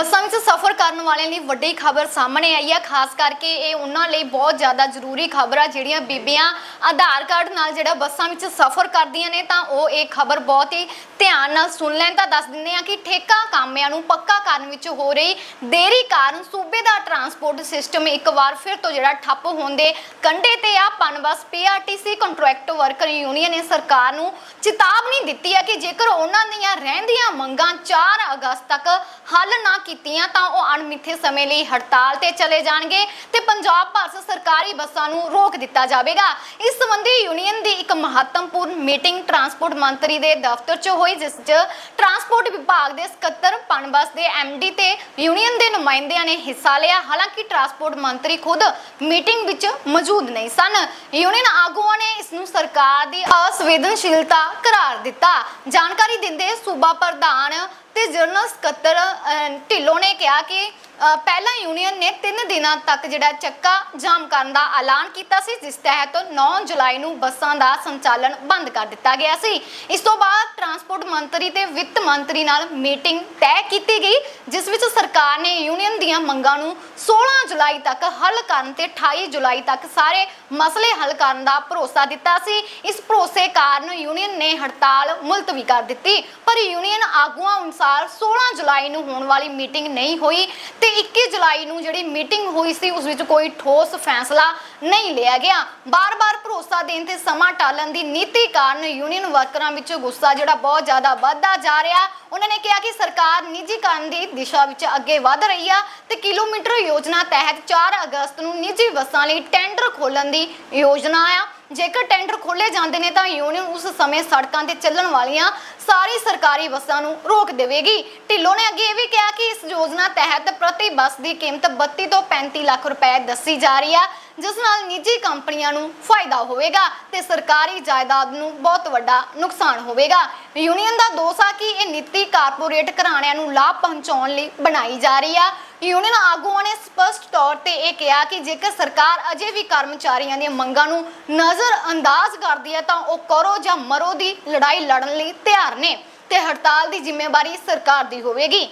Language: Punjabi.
ਬੱਸਾਂ ਵਿੱਚ ਸਫ਼ਰ ਕਰਨ ਵਾਲਿਆਂ ਲਈ ਵੱਡੀ ਖਬਰ ਸਾਹਮਣੇ ਆਈ ਹੈ, ਖਾਸ ਕਰਕੇ ਇਹ ਉਹਨਾਂ ਲਈ ਬਹੁਤ ਜ਼ਿਆਦਾ ਜ਼ਰੂਰੀ ਖਬਰ ਆ ਜਿਹੜੀਆਂ ਬੀਬੀਆਂ ਆਧਾਰ ਕਾਰਡ ਨਾਲ ਜਿਹੜਾ ਬੱਸਾਂ ਵਿੱਚ ਸਫ਼ਰ ਕਰਦੀਆਂ ਨੇ, ਤਾਂ ਉਹ ਇਹ ਖਬਰ ਬਹੁਤ ਹੀ ਧਿਆਨ ਨਾਲ ਸੁਣ ਲੈਣ। ਤਾਂ ਦੱਸ ਦਿੰਦੇ ਆ ਕਿ ਠੇਕਾ ਕਾਮਿਆਂ ਨੂੰ ਪੱਕਾ ਕਰਨ ਵਿੱਚ ਹੋ ਰਹੀ ਦੇਰੀ ਕਾਰਨ ਸੂਬੇ ਦਾ ਟਰਾਂਸਪੋਰਟ ਸਿਸਟਮ ਇੱਕ ਵਾਰ ਫਿਰ ਤੋਂ ਜਿਹੜਾ ਠੱਪ ਹੋਣ ਦੇ ਕੰਢੇ ਤੇ ਆ। PUNBUS PRTC contract worker union ਨੇ ਸਰਕਾਰ ਨੂੰ ਚੇਤਾਵਨੀ ਦਿੱਤੀ ਹੈ ਕਿ ਜੇਕਰ ਉਹਨਾਂ ਦੀਆਂ ਰਹਿੰਦੀਆਂ ਮੰਗਾਂ 4 ਅਗਸਤ ਤੱਕ ਹੱਲ ਨਾ ਕੀਤੀਆਂ, ਤਾਂ ਉਹ ਅਣਮਿੱਥੇ ਸਮੇਂ ਲਈ ਹੜਤਾਲ ਤੇ ਚਲੇ ਜਾਣਗੇ ਤੇ ਪੰਜਾਬ ਭਾਰਤ ਸਰਕਾਰੀ ਬੱਸਾਂ ਨੂੰ ਰੋਕ ਦਿੱਤਾ ਜਾਵੇਗਾ। ਇਸ ਸੰਬੰਧੀ ਯੂਨੀਅਨ ਦੀ ਇੱਕ ਮਹੱਤਵਪੂਰਨ ਮੀਟਿੰਗ ਟਰਾਂਸਪੋਰਟ ਮੰਤਰੀ ਦੇ ਦਫ਼ਤਰ 'ਚ ਹੋਈ ਜਿਸ 'ਚ ਟਰਾਂਸਪੋਰਟ ਵਿਭਾਗ ਦੇ ਸਕੱਤਰ ਪਨਬਸ ਦੇ ਐਮਡੀ ਤੇ ਯੂਨੀਅਨ ਦੇ ਨੁਮਾਇੰਦਿਆਂ ਨੇ ਹਿੱਸਾ ਲਿਆ। ਹਾਲਾਂਕਿ ਟਰਾਂਸਪੋਰਟ ਮੰਤਰੀ ਖੁਦ ਮੀਟਿੰਗ ਵਿੱਚ ਮੌਜੂਦ ਨਹੀਂ ਸਨ। ਯੂਨੀਅਨ ਆਗੂਆਂ ਨੇ ਇਸ ਨੂੰ ਸਰਕਾਰ ਦੀ ਅਸੰਵੇਦਨਸ਼ੀਲਤਾ ਕਰਾਰ ਦਿੱਤਾ। ਜਾਣਕਾਰੀ ਦਿੰਦੇ ਸੂਬਾ ਪ੍ਰਧਾਨ ਤੇ ਜਨਰਲ ਸਕੱਤਰ ਅਹ, ਢਿੱਲੋਂ ਨੇ ਕਿਹਾ ਕਿ ਪਹਿਲਾਂ ਯੂਨੀਅਨ ਨੇ 3 ਦਿਨਾਂ ਤੱਕ ਜਿਹੜਾ ਚੱਕਾ ਜਾਮ ਕਰਨ ਦਾ ਐਲਾਨ ਕੀਤਾ ਸੀ, ਜਿਸ ਤਹਿਤ 9 ਜੁਲਾਈ ਨੂੰ ਬੱਸਾਂ ਦਾ ਸੰਚਾਲਨ ਬੰਦ ਕਰ ਦਿੱਤਾ ਗਿਆ ਸੀ। ਇਸ ਤੋਂ ਬਾਅਦ ਟਰਾਂਸਪੋਰਟ ਮੰਤਰੀ ਤੇ ਵਿੱਤ ਮੰਤਰੀ ਨਾਲ ਮੀਟਿੰਗ ਤੈਅ ਕੀਤੀ ਗਈ, ਜਿਸ ਵਿੱਚ ਸਰਕਾਰ ਨੇ ਯੂਨੀਅਨ ਦੀਆਂ ਮੰਗਾਂ ਨੂੰ 16 ਜੁਲਾਈ ਤੱਕ ਹੱਲ ਕਰਨ ਤੇ 28 ਜੁਲਾਈ ਤੱਕ ਸਾਰੇ ਮਸਲੇ ਹੱਲ ਕਰਨ ਦਾ ਭਰੋਸਾ ਦਿੱਤਾ ਸੀ। ਇਸ ਭਰੋਸੇ ਕਾਰਨ ਯੂਨੀਅਨ ਨੇ ਹੜਤਾਲ ਮੁਲਤਵੀ ਕਰ ਦਿੱਤੀ, ਪਰ ਯੂਨੀਅਨ ਆਗੂਆਂ ਅਨੁਸਾਰ 16 ਜੁਲਾਈ ਨੂੰ ਹੋਣ ਵਾਲੀ ਮੀਟਿੰਗ ਨਹੀਂ ਹੋਈ ਤੇ 21 ਜੁਲਾਈ ਨੂੰ ਜਿਹੜੀ ਮੀਟਿੰਗ ਹੋਈ ਸੀ, ਉਸ ਵਿੱਚ ਕੋਈ ਠੋਸ ਫੈਸਲਾ ਨਹੀਂ ਲਿਆ ਗਿਆ। ਬਾਰ-ਬਾਰ ਭਰੋਸਾ ਦੇਣ ਤੇ ਸਮਾਂ ਟਾਲਣ ਦੀ ਨੀਤੀ ਕਾਰਨ ਯੂਨੀਅਨ ਵਰਕਰਾਂ ਵਿੱਚ ਗੁੱਸਾ ਜਿਹੜਾ ਬਹੁਤ ਜ਼ਿਆਦਾ ਵੱਧਦਾ ਜਾ ਰਿਹਾ। ਉਹਨਾਂ ਨੇ ਕਿਹਾ ਕਿ ਸਰਕਾਰ ਨਿੱਜੀਕਰਨ ਦੀ ਦਿਸ਼ਾ ਵਿੱਚ ਅੱਗੇ ਵਧ ਰਹੀ ਆ ਤੇ ਕਿਲੋਮੀਟਰ ਯੋਜਨਾ ਤਹਿਤ 4 ਅਗਸਤ ਨੂੰ ਨਿੱਜੀ ਬੱਸਾਂ ਲਈ ਟੈਂਡਰ ਖੋਲਣ ਦੀ ਯੋਜਨਾ ਆ। ਜੇਕਰ ਟੈਂਡਰ ਖੋਲੇ ਜਾਂਦੇ ਨੇ ਤਾਂ ਯੂਨੀਅਨ ਉਸ ਸਮੇਂ ਸੜਕਾਂ ਤੇ ਚੱਲਣ ਵਾਲੀਆਂ ਸਾਰੀ ਸਰਕਾਰੀ ਬੱਸਾਂ ਨੂੰ ਰੋਕ ਦੇਵੇਗੀ। ਢਿੱਲੋਂ ਨੇ ਅੱਗੇ ਇਹ ਵੀ ਕਿਹਾ ਕਿ ਇਸ ਯੋਜਨਾ ਤਹਿਤ ਪ੍ਰਤੀ ਬੱਸ ਦੀ ਕੀਮਤ 32 ਤੋਂ 35 ਲੱਖ ਰੁਪਏ ਦੱਸੀ ਜਾ ਰਹੀ ਆ, ਜਿਸ ਨਾਲ ਨਿੱਜੀ ਕੰਪਨੀਆਂ ਨੂੰ ਫਾਇਦਾ ਹੋਵੇਗਾ ਤੇ ਸਰਕਾਰੀ ਜਾਇਦਾਦ ਨੂੰ ਬਹੁਤ ਵੱਡਾ ਨੁਕਸਾਨ ਹੋਵੇਗਾ। ਯੂਨੀਅਨ ਦਾ ਦੋਸ਼ ਆ ਕਿ ਇਹ ਨੀਤੀ ਕਾਰਪੋਰੇਟ ਘਰਾਣਿਆਂ ਨੂੰ ਲਾਭ ਪਹੁੰਚਾਉਣ ਲਈ ਬਣਾਈ ਜਾ ਰਹੀ ਆ। ਯੂਨੀਅਨ ਆਗੂਆਂ ਨੇ ਸਪਸ਼ਟ ਤੌਰ ਤੇ ਇਹ ਕਿਹਾ ਕਿ ਜੇਕਰ ਸਰਕਾਰ ਅਜੇ ਵੀ ਕਰਮਚਾਰੀਆਂ ਦੀਆਂ ਮੰਗਾਂ ਨੂੰ ਨਜ਼ਰ ਅੰਦਾਜ਼ ਕਰਦੀ ਹੈ ਤਾਂ ਉਹ ਕਰੋ ਜਾਂ ਮਰੋ ਦੀ ਲੜਾਈ ਲੜਨ ਲਈ ਤਿਆਰ ਨੇ ਤੇ ਹੜਤਾਲ ਦੀ ਜ਼ਿੰਮੇਵਾਰੀ ਸਰਕਾਰ ਦੀ ਹੋਵੇਗੀ।